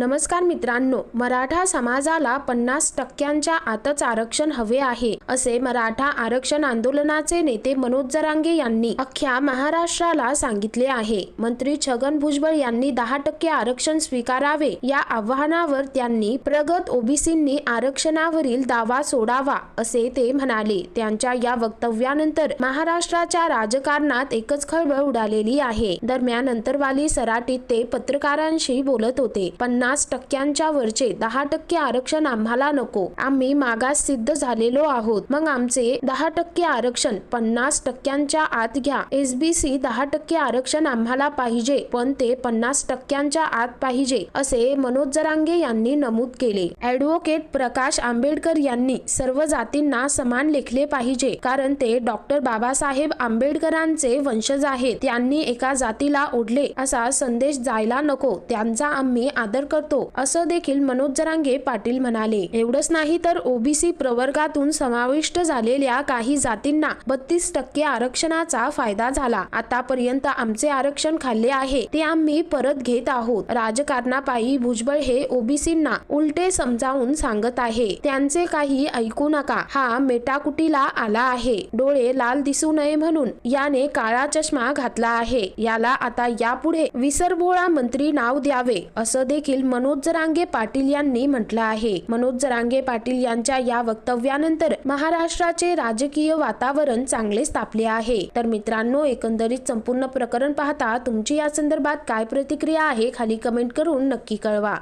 नमस्कार मित्रांनो मराठा समाजाला पन्नास टक्क्यांच्या आतच आरक्षण हवे आहे असे मराठा आरक्षण आंदोलनाचे नेते मनोज जरांगे यांनी अख्ख्या महाराष्ट्राला सांगितले आहे. मंत्री छगन भुजबळ यांनी दहा टक्के आरक्षण स्वीकारावे या आव्हानावर त्यांनी प्रगत ओबीसींनी आरक्षणावरील दावा सोडावा असे ते म्हणाले. त्यांच्या या वक्तव्यानंतर महाराष्ट्राच्या राजकारणात एकच खळबळ उडालेली आहे. दरम्यान अंतरवाली सराटीत ते पत्रकारांशी बोलत होते. पन्नास पन्नास टक्क्यांच्या वरचे दहा टक्के आरक्षण आम्हाला नको. आम्ही मागास सिद्ध झालेलो आहोत. मग आमचे दहा टक्के आरक्षण पन्नास टक्क्यांच्या आत घ्या. एसबीसी दहा टक्के आरक्षण आम्हाला पाहिजे पण ते पन्नास टक्क्यांच्या आत पाहिजे असे मनोज जरांगे यांनी नमूद केले. ऍडव्होकेट प्रकाश आंबेडकर यांनी सर्व जातींना समान लेखले पाहिजे कारण ते डॉक्टर बाबासाहेब आंबेडकरांचे वंशज आहेत. त्यांनी एका जातीला ओढले असा संदेश जायला नको. त्यांचा आम्ही आदर करतो असं देखील मनोज जरांगे पाटील म्हणाले. एवढंच नाही तर ओबीसी प्रवर्गातून समाविष्ट झालेल्या काही जातींना बत्तीस टक्के आरक्षणाचा फायदा झाला. आतापर्यंत आमचे आरक्षण खाल्ले आहे ते आम्ही परत घेत आहोत. राजकारणापायी भुजबळ हे ओबीसींना उलटे समजावून सांगत आहे. त्यांचे काही ऐकू नका हा मेटाकुटीला आला आहे. डोळे लाल दिसू नये म्हणून याने काळा चष्मा घातला आहे. याला आता यापुढे विसरभोळा मंत्री नाव द्यावे असं देखील मनोज जरांगे पाटील यांनी म्हटलं आहे. मनोज जरांगे पाटील यांच्या या वक्तव्यानंतर महाराष्ट्राचे राजकीय वातावरण चांगलेच तापले आहे. तर मित्रांनो एकंदरीत संपूर्ण प्रकरण पाहता तुमची या संदर्भात काय प्रतिक्रिया आहे खाली कमेंट करून नक्की कळवा.